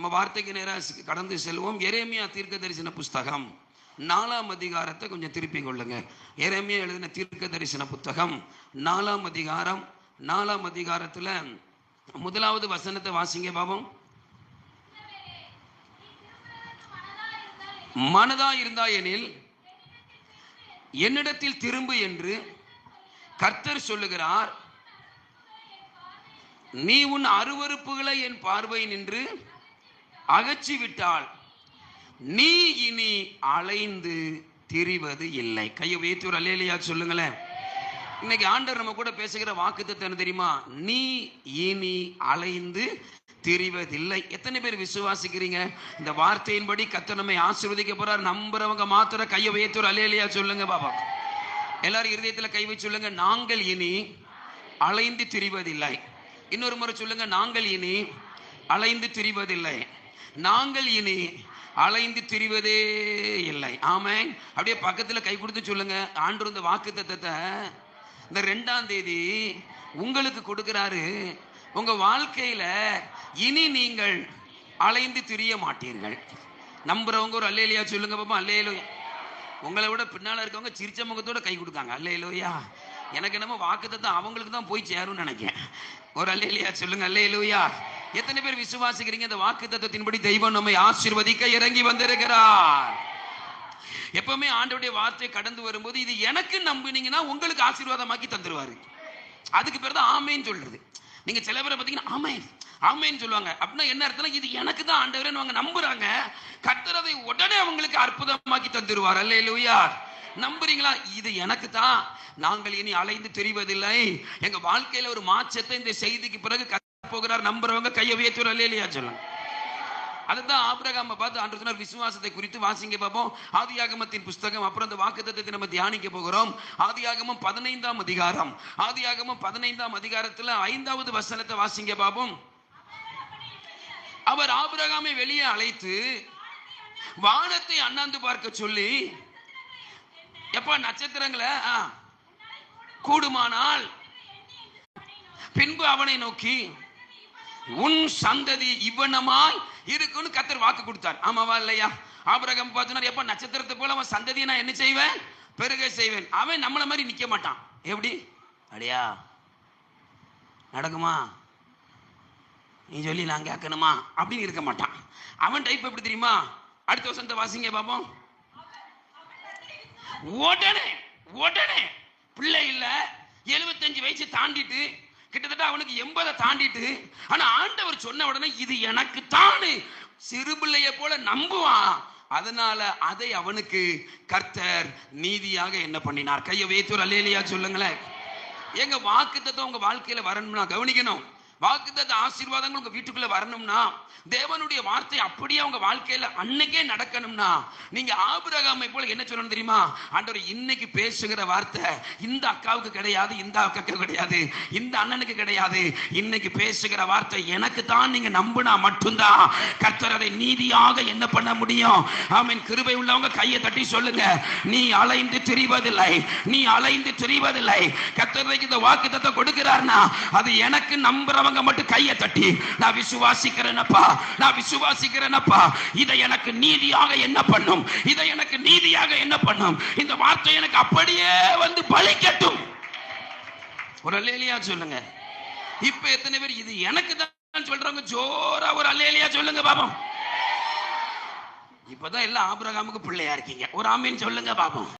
நம்ம வார்த்தைக்கு நேராக கடந்து செல்வோம். எரேமியா தீர்க்க தரிசன புஸ்தகம். நாலாம் அதிகாரத்தை கொஞ்சம் திருப்பி கொள்ளுங்க. எரேமியா எழுதின தீர்க்க தரிசன புத்தகம். நாலாம் அதிகாரம். நாலாம் அதிகாரத்தில் முதலாவது வசனத்தை வாசிங்க பாபம். மனதா இருந்தா எனில் என்னிடத்தில் திரும்பு என்று கர்த்தர் சொல்லுகிறார். நீ உன் அருவருப்புகளை என் பார்வை நின்று அகற்றி விட்டால் நீ இனி அலைந்து திரிவது இல்லை. கையை உயர்த்தி ஒரு அலையிலையா சொல்லுங்களேன். இன்னைக்கு ஆண்டர் நம்ம கூட பேசுகிற வாக்குத்தத்தம் என்ன தெரியுமா? நீ இனி அலைந்து தெரிவதில்லை. எத்தனை பேர் விசுவாசிக்கிறீங்க? இந்த வார்த்தையின்படி கத்த நம்மை ஆசீர்வதிக்க போறார். நம்புறவங்க மாத்திர கையை உயர்த்தி ஒரு அல்லேலியா சொல்லுங்க பாபா. எல்லாரும் இருதயத்துல கை வச்சு சொல்லுங்க. நாங்கள் இனி அலைந்து திரிவதில்லை. இன்னொரு முறை சொல்லுங்க. நாங்கள் இனி அலைந்து திரிவதில்லை. நாங்கள் இனி அலைந்து திரிவதே இல்லை. ஆமை அப்படியே பக்கத்துல கை கொடுத்து சொல்லுங்க. ஆண்டு இந்த வாக்கு தத்தத்தை இந்த ரெண்டாம் தேதி உங்களுக்கு கொடுக்கிறாரு. உங்க வாழ்க்கையில இனி நீங்கள் அலைந்து திரிய மாட்டீர்கள். நம்புறவங்க ஒரு அல்லையிலையா சொல்லுங்க பாப்பா அல்லையிலோயா உங்களை விட பின்னால இருக்கவங்க சிரிச்ச முகத்தோட கை கொடுக்காங்க. அல்லையிலோயா எனக்கு என்னமோ வாக்குத்தத்தம் அவங்களுக்கு தான் போய் சேரும்னு நினைக்கிறேன். ஒரு அல்லேலியா சொல்லுங்க அல்லேலூயா. எத்தனை பேர் விசுவாசிக்கிறீங்க? இந்த வாக்கு தத்துவத்தின்படி தெய்வம் நம்மை ஆசிர்வதிக்க இறங்கி வந்திருக்கிறார். எப்பவுமே ஆண்டவுடைய வார்த்தை கடந்து வரும்போது இது எனக்கு நம்பினீங்கன்னா உங்களுக்கு ஆசீர்வாதமாக்கி தந்துருவாரு. அதுக்கு பேர் தான் ஆமைன்னு சொல்றது. நீங்க சில பேரை பார்த்தீங்கன்னா ஆமை ஆமைன்னு சொல்லுவாங்க. அப்படின்னா என்ன அர்த்தம் இது எனக்கு தான் ஆண்டவரே அவங்க நம்புறாங்க. கத்துறதை உடனே அவங்களுக்கு அற்புதமாக்கி தந்துருவார். அல்லேலூயா. நம்புறீங்களா? இது எனக்கு தான் நாங்கள் இனி அலைந்து தெரிவதில்லை. எங்க வாழ்க்கையில ஒரு மாற்றத்தை இந்த செய்திக்கு பிறகு போகிறார் நம்புறவங்க கையை உயர்த்துற இல்லையா சொல்லுங்க. அதுதான் ஆபிரகாம பார்த்து அன்று சொன்னார் விசுவாசத்தை குறித்து வாசிங்க பார்ப்போம் ஆதியாகமத்தின் புஸ்தகம் அப்புறம் அந்த வாக்குத்தத்தை நம்ம தியானிக்க போகிறோம். ஆதியாகமம் பதினைந்தாம் அதிகாரம். ஆதியாகமம் பதினைந்தாம் அதிகாரத்துல ஐந்தாவது வசனத்தை வாசிங்க பார்ப்போம் அவர் ஆபிரகாமை வெளியே அழைத்து வானத்தை அண்ணாந்து பார்க்க சொல்லி எப்ப நட்சத்திரங்களை? ஆ, கூடுமானால் பின்பு அவனை நோக்கி உன் சந்ததி இவனமாய் இருக்குன்னு கத்தர் வாக்கு கொடுத்தார். ஆமாவா இல்லையா? ஆபிரகம் பார்த்தோன்னா எப்ப நட்சத்திரத்தை போல அவன் சந்ததியை நான் என்ன செய்வேன்? பெருக செய்வேன். அவன் நம்மள மாதிரி நிக்க மாட்டான். எப்படி? அடியா நடக்குமா? நீ சொல்லி நான் கேட்கணுமா? அப்படின்னு இருக்க மாட்டான். அவன் டைப் எப்படி தெரியுமா? அடுத்த வசந்த வாசிங்க பாப்போம். உடனே உடனே. பிள்ளை இல்ல. எழுபத்தஞ்சு வயசு தாண்டிட்டு கிட்டத்தட்ட அவனுக்கு எண்பதை தாண்டிட்டு ஆனா ஆண்டவர் சொன்ன உடனே இது எனக்கு தானு சிறு பிள்ளைய போல நம்புவான். அதனால அதை அவனுக்கு கர்த்தர் நீதியாக என்ன பண்ணினார்? கையை வேத்தூர் அல்லேலியா சொல்லுங்களேன். எங்க வாக்குத்தத்தம் உங்க வாழ்க்கையில வரணும்னா கவனிக்கணும். வாக்குத்தத்த ஆசீர்வாதங்கள் உங்க வீட்டுக்குள்ள வரணும்னா தேவனுடைய வார்த்தை அப்படியே அவங்க வாழ்க்கையில அன்னைக்கே நடக்கணும்னா நீங்க ஆபிரகாமை போல என்ன சொல்லணும் தெரியுமா? ஆண்டவர் இன்னைக்கு பேசுகிற வார்த்தை இந்த அக்காவுக்கு கிடையாது இந்த அக்காவுக்கு கிடையாது இந்த அண்ணனுக்கு கிடையாது. இன்னைக்கு பேசுகிற வார்த்தை எனக்கு தான் நீங்க நம்பினா மட்டும்தான். கர்த்தர் அதை நீதியாக என்ன பண்ண முடியும்? ஆமென். கிருபை உள்ளவங்க கையை தட்டி சொல்லுங்க. நீ அலைந்து திரிவதில்லை. நீ அலைந்து திரிவதில்லை. கர்த்தருக்கு இந்த வாக்கு தத்தை கொடுக்கிறார்னா அது எனக்கு இருக்கிறவங்க மட்டும் கையை தட்டி நான் விசுவாசிக்கிறேனப்பா நான் விசுவாசிக்கிறேனப்பா. இதை எனக்கு நீதியாக என்ன பண்ணும்? இதை எனக்கு நீதியாக என்ன பண்ணும்? இந்த வார்த்தை எனக்கு அப்படியே வந்து பலிக்கட்டும் ஒரு அலேலியா சொல்லுங்க. இப்ப எத்தனை பேர் இது எனக்கு தான் சொல்றவங்க ஜோரா ஒரு அலேலியா சொல்லுங்க பாபம். இப்பதான் எல்லாம் ஆபிரகாமுக்கு பிள்ளையா இருக்கீங்க. ஒரு ஆமீன் சொல்லுங்க பாபம்.